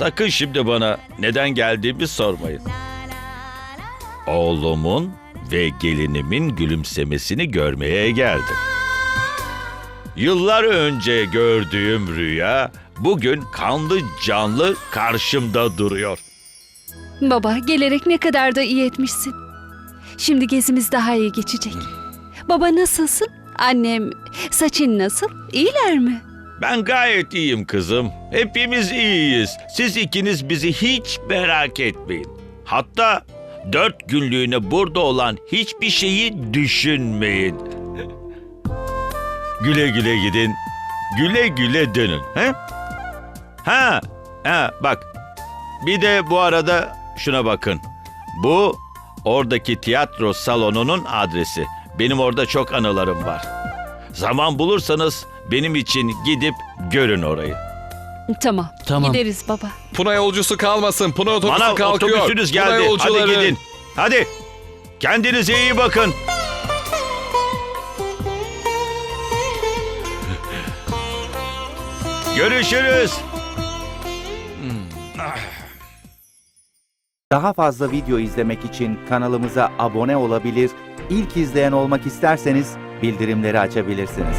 Sakın şimdi bana neden geldiğimi sormayın. Oğlumun ve gelinimin gülümsemesini görmeye geldim. Yıllar önce gördüğüm rüya bugün kanlı canlı karşımda duruyor. Baba gelerek ne kadar da iyi etmişsin. Şimdi gezimiz daha iyi geçecek. Baba nasılsın? Annem, saçın nasıl? İyiler mi? Ben gayet iyiyim kızım. Hepimiz iyiyiz. Siz ikiniz bizi hiç merak etmeyin. Hatta dört günlüğüne burada olan hiçbir şeyi düşünmeyin. güle güle gidin. Güle güle dönün. He? Ha, ha bak. Bir de bu arada şuna bakın. Bu oradaki tiyatro salonunun adresi. Benim orada çok anılarım var. Zaman bulursanız benim için gidip görün orayı. Tamam. Tamam. Gideriz baba. Puna yolcusu kalmasın. Puna otobüsü Bana kalkıyor. otobüsünüz Puna geldi. Hadi yolcuları. gidin. Hadi. Kendinize iyi bakın. Görüşürüz. Daha fazla video izlemek için kanalımıza abone olabilir, ilk izleyen olmak isterseniz bildirimleri açabilirsiniz.